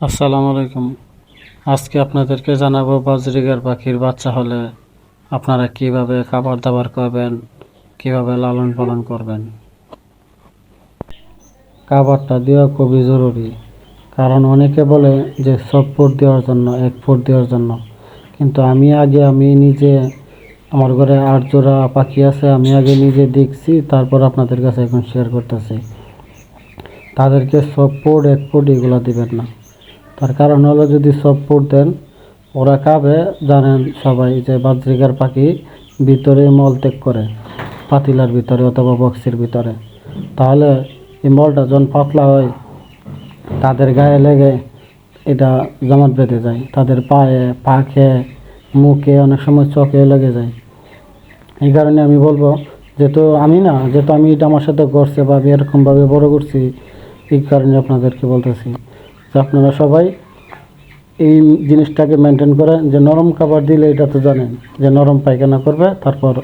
আসসালামু আলাইকুম। আজকে আপনাদেরকে জানাব বাজরিগার পাখির বাচ্চা হলে আপনারা কীভাবে খাবার দাবার করবেন, কীভাবে লালন পালন করবেন। খাবারটা দেওয়া খুবই জরুরি, কারণ অনেকে বলে যে সব ফুট দেওয়ার জন্য, এক ফুট দেওয়ার জন্য। কিন্তু আমি আগে, আমি নিজে, আমার ঘরে আট জোড়া পাখি আছে, আমি আগে নিজে দেখছি, তারপর আপনাদের কাছে এখন শেয়ার করতেছি। তাদেরকে সব ফুট এক ফুট এগুলো দিবেন না। তার কারণ হলো যদি সব ফুড দেন, ওরা খাবে, জানেন সবাই যে বাজরিকার পাখি ভিতরে মল ত্যাগ করে, পাতিলার ভিতরে অথবা বক্সের ভিতরে। তাহলে এই মলটা যখন পাতলা হয়, তাদের গায়ে লেগে এটা জমাট বেঁধে যায়। তাদের পায়ে, পাখে, মুখে অনেক সময় চোখে লেগে যায়। এই কারণে আমি বলব, যেহেতু আমি না, যেহেতু আমি এটা আমার সাথে করছে বা আমি এরকমভাবে বড় করছি, এই কারণে আপনাদেরকে বলতেছি। আপনারা সবাই এই জিনিসটাকে মেনটেন করেন যে নরম খাবার দিলে এটা তো জানেন যে নরম পায়খানা করবে, তারপর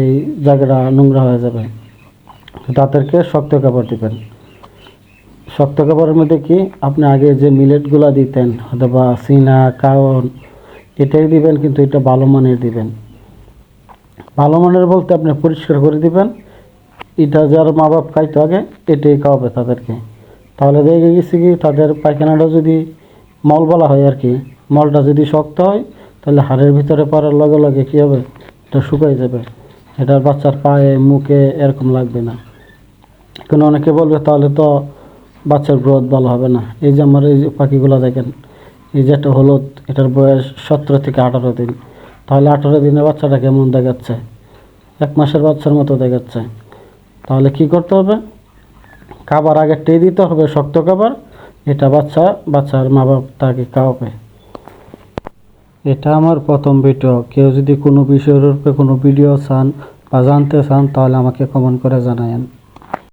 এই জায়গাটা নোংরা হয়ে যাবে। তাদেরকে শক্ত খাবার দিবেন। শক্ত খাবারের মধ্যে কি আপনি আগে যে মিলেটগুলো দিতেন, অথবা সিনা কাউন এটাই দিবেন, কিন্তু এটা ভালো মানের দিবেন। ভালো মানের বলতে আপনি পরিষ্কার করে দিবেন। এটা যার মা বাপ খাইতো আগে, এটাই খাওয়াবে তাদেরকে। তাহলে দেখে গেছি কি, তাদের পায়খানাটা যদি মল বলা হয় আর কি, মলটা যদি শক্ত হয়, তাহলে হাড়ের ভিতরে পড়ার লগে লগে কী হবে? এটা শুকাই যাবে। এটার বাচ্চার পায়ে, মুখে এরকম লাগবে না। কিন্তু অনেকে বলবে, তাহলে তো বাচ্চার গ্রোথ ভালো হবে না। এই যে আমার এই যে পাখিগুলো দেখেন, এই যে একটা হলুদ, এটার বয়স সতেরো থেকে আঠারো দিন। তাহলে আঠারো দিনের বাচ্চাটা কেমন দেখাচ্ছে? এক মাসের বাচ্চার মতো দেখাচ্ছে। তাহলে কি করতে হবে? খাবার আগে আগেরটাই দিতে হবে, শক্ত খাবার। এটা বাচ্চা, বাচ্চার মা বাপ তাকে খাওয়াবে। এটা আমার প্রথম ভিডিও। কেউ যদি কোনো বিষয়ের উপরে কোনো ভিডিও চান বা জানতে চান, তাহলে আমাকে কমেন্ট করে জানায়েন।